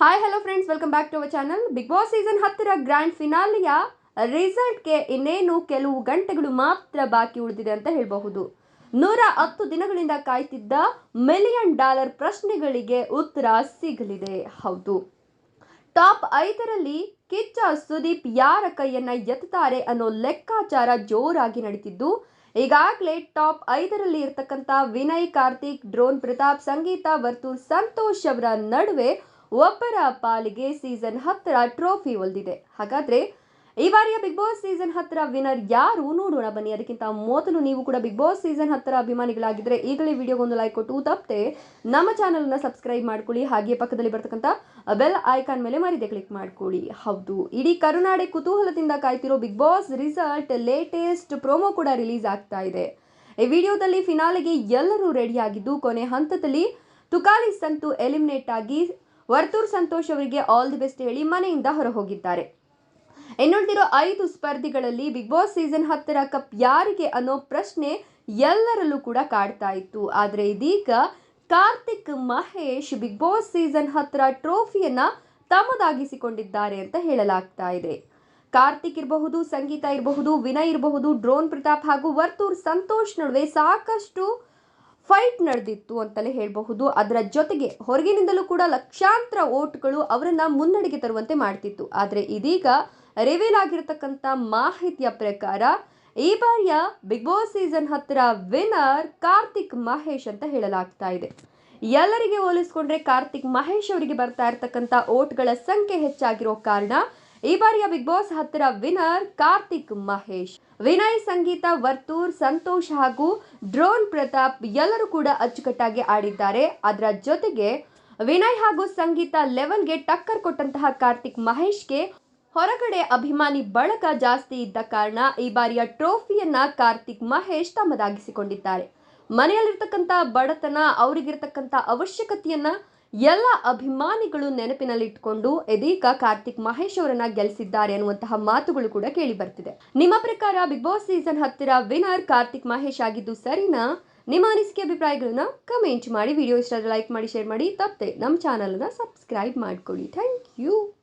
Hi hello friends welcome back to our channel Bigg Boss season ಹತ್ತಿರ grand ಫಿನಾಲಿಯ ರಿಸಲ್ಟ್ಗೆ ಇನ್ನೇನು ಕೆಲವು ಗಂಟೆಗಳು ಮಾತ್ರ ಬಾಕಿ ಉಳಿದಿದೆ ಅಂತ ಹೇಳಬಹುದು. ನೂರ ಹತ್ತು ದಿನಗಳಿಂದ ಕಾಯ್ತಿದ್ದ ಮಿಲಿಯನ್ ಡಾಲರ್ ಪ್ರಶ್ನೆಗಳಿಗೆ ಉತ್ತರ ಸಿಗಲಿದೆ. ಹೌದು. ಟಾಪ್ ಐದರಲ್ಲಿ ಕಿಚ್ಚ ಸುದೀಪ್ ಯಾರ ಕೈಯನ್ನ ಎತ್ತಾರೆ ಅನ್ನೋ ಲೆಕ್ಕಾಚಾರ ಜೋರಾಗಿ ನಡೀತಿದ್ದು. ಈಗಾಗಲೇ ಟಾಪ್ ಐದರಲ್ಲಿ ಇರ್ತಕ್ಕಂಥ ವಿನಯ್ ಕಾರ್ತಿಕ್, ಡ್ರೋನ್ ಪ್ರತಾಪ್, ಸಂಗೀತ ವರ್ತೂರ್ ಸಂತೋಷ್ ಅವರ ನಡುವೆ ಒಬ್ಬರ ಪಾಲಿಗೆ ಸೀಸನ್ ಹತ್ತರ ಟ್ರೋಫಿ ಒಲ್ದಿದೆ. ಹಾಗಾದ್ರೆ ಈ ಬಾರಿಯ ಬಿಗ್ ಬಾಸ್ ಸೀಸನ್ ಹತ್ತರ ವಿನರ್ ಯಾರು? ನೋಡೋಣ ಬನ್ನಿ. ಅದಕ್ಕಿಂತ ಮೊದಲು ನೀವು ಕೂಡ ಬಿಗ್ ಬಾಸ್ ಸೀಸನ್ ಹತ್ತರ ಅಭಿಮಾನಿಗಳಾಗಿದ್ದರೆ ಈಗಲೇ ವಿಡಿಯೋಗೊಂದು ಲೈಕ್ ಕೊಟ್ಟು ತಪ್ಪದೆ ನಮ್ಮ ಚಾನಲ್ನ ಸಬ್ಸ್ಕ್ರೈಬ್ ಮಾಡ್ಕೊಳ್ಳಿ. ಹಾಗೆ ಪಕ್ಕದಲ್ಲಿ ಬರ್ತಕ್ಕಂಥ ಬೆಲ್ ಐಕಾನ್ ಮೇಲೆ ಮರಿದೆ ಕ್ಲಿಕ್ ಮಾಡ್ಕೊಳ್ಳಿ. ಹೌದು, ಇಡೀ ಕರುನಾಡೆ ಕುತೂಹಲದಿಂದ ಕಾಯ್ತಿರೋ Bigg Boss result latest promo ಕೂಡ ರಿಲೀಸ್ ಆಗ್ತಾ ಇದೆ. ಈ ವಿಡಿಯೋದಲ್ಲಿ ಫಿನಾಲೆಗೆ ಎಲ್ಲರೂ ರೆಡಿಯಾಗಿದ್ದು ಕೊನೆ ಹಂತದಲ್ಲಿ ತುಕಾಲಿ ಸಂತು ಎಲಿಮಿನೇಟ್ ಆಗಿ ವರ್ತೂರ್ ಸಂತೋಷ್ ಅವರಿಗೆ ಆಲ್ ದಿ ಬೆಸ್ಟ್ ಹೇಳಿ ಮನೆಯಿಂದ ಹೊರಹೋಗಿದ್ದಾರೆ. ಇನ್ನುಳಿದಿರೋ ಐದು ಸ್ಪರ್ಧಿಗಳಲ್ಲಿ ಬಿಗ್ ಬಾಸ್ ಸೀಸನ್ ಹತ್ತರ ಕಪ್ ಯಾರಿಗೆ ಅನ್ನೋ ಪ್ರಶ್ನೆ ಎಲ್ಲರಲ್ಲೂ ಕೂಡ ಕಾಡ್ತಾ ಇತ್ತು. ಆದರೆ ಇದೀಗ Karthik Mahesh Bigg Boss season ಹತ್ತರ ಟ್ರೋಫಿಯನ್ನ ತಮ್ಮದಾಗಿಸಿಕೊಂಡಿದ್ದಾರೆ ಅಂತ ಹೇಳಲಾಗ್ತಾ ಇದೆ. ಕಾರ್ತಿಕ್ ಇರಬಹುದು, ಸಂಗೀತ ಇರಬಹುದು, ವಿನಯ್ ಇರಬಹುದು, ಡ್ರೋನ್ ಪ್ರತಾಪ್ ಹಾಗೂ ವರ್ತೂರ್ ಸಂತೋಷ್ ನಡುವೆ ಸಾಕಷ್ಟು ಫೈಟ್ ನಡೆದಿತ್ತು ಅಂತಲೇ ಹೇಳಬಹುದು. ಅದರ ಜೊತೆಗೆ ಹೊರಗಿನಿಂದಲೂ ಕೂಡ ಲಕ್ಷಾಂತರ ಓಟ್ಗಳು ಅವರನ್ನ ಮುನ್ನಡೆಗೆ ತರುವಂತೆ ಮಾಡ್ತಿತ್ತು. ಆದರೆ ಇದೀಗ ರಿವೀಲ್ ಆಗಿರತಕ್ಕಂಥ ಮಾಹಿತಿಯ ಪ್ರಕಾರ ಈ ಬಾರಿಯ ಬಿಗ್ ಬಾಸ್ ಸೀಸನ್ ಹತ್ತಿರ ವಿನ್ನರ್ ಕಾರ್ತಿಕ್ ಮಹೇಶ್ ಅಂತ ಹೇಳಲಾಗ್ತಾ ಇದೆ. ಎಲ್ಲರಿಗೆ ಹೋಲಿಸ್ಕೊಂಡ್ರೆ ಕಾರ್ತಿಕ್ ಮಹೇಶ್ ಅವರಿಗೆ ಬರ್ತಾ ಇರತಕ್ಕಂಥ ಓಟ್ಗಳ ಸಂಖ್ಯೆ ಹೆಚ್ಚಾಗಿರೋ ಕಾರಣ ಈ ಬಾರಿಯ ಬಿಗ್ ಬಾಸ್ ಹತ್ತಿರ ವಿನರ್ ಕಾರ್ತಿಕ್ ಮಹೇಶ್. ವಿನಯ್, ಸಂಗೀತ, ವರ್ತೂರ್, ಸಂತೋಷ್ ಹಾಗೂ ಡ್ರೋನ್ ಪ್ರತಾಪ್ ಎಲ್ಲರೂ ಕೂಡ ಅಚ್ಚುಕಟ್ಟಾಗಿ ಆಡಿದ್ದಾರೆ. ಅದರ ಜೊತೆಗೆ ವಿನಯ್ ಹಾಗೂ ಸಂಗೀತ ಲೆವೆಲ್ಗೆ ಟಕ್ಕರ್ ಕೊಟ್ಟಂತಹ ಕಾರ್ತಿಕ್ ಮಹೇಶ್ಗೆ ಹೊರಗಡೆ ಅಭಿಮಾನಿ ಬಳಕ ಜಾಸ್ತಿ ಇದ್ದ ಕಾರಣ ಈ ಬಾರಿಯ ಟ್ರೋಫಿಯನ್ನ ಕಾರ್ತಿಕ್ ಮಹೇಶ್ ತಮ್ಮದಾಗಿಸಿಕೊಂಡಿದ್ದಾರೆ. ಮನೆಯಲ್ಲಿರ್ತಕ್ಕಂಥ ಬಡತನ, ಅವರಿಗಿರ್ತಕ್ಕಂಥ ಅವಶ್ಯಕತೆಯನ್ನ ಎಲ್ಲ ಅಭಿಮಾನಿಗಳು ನೆನಪಿನಲ್ಲಿಟ್ಕೊಂಡು ಇದೀಗ ಕಾರ್ತಿಕ್ ಮಹೇಶ್ ಅವರನ್ನ ಗೆಲ್ಲಿಸಿದ್ದಾರೆ ಅನ್ನುವಂತಹ ಮಾತುಗಳು ಕೂಡ ಕೇಳಿ ಬರ್ತಿದೆ. ನಿಮ್ಮ ಪ್ರಕಾರ ಬಿಗ್ ಬಾಸ್ ಸೀಸನ್ ಹತ್ತಿರ ವಿನರ್ ಕಾರ್ತಿಕ್ ಮಹೇಶ್ ಆಗಿದ್ದು ಸರಿನಾ? ನಿಮ್ಮ ಅನಿಸಿಕೆ ಅಭಿಪ್ರಾಯಗಳನ್ನ ಕಮೆಂಟ್ ಮಾಡಿ, ವಿಡಿಯೋ ಇಷ್ಟ ಲೈಕ್ ಮಾಡಿ, ಶೇರ್ ಮಾಡಿ, ತಪ್ಪದೆ ನಮ್ಮ ಚಾನಲ್ನ ಸಬ್ಸ್ಕ್ರೈಬ್ ಮಾಡ್ಕೊಳ್ಳಿ. Thank you.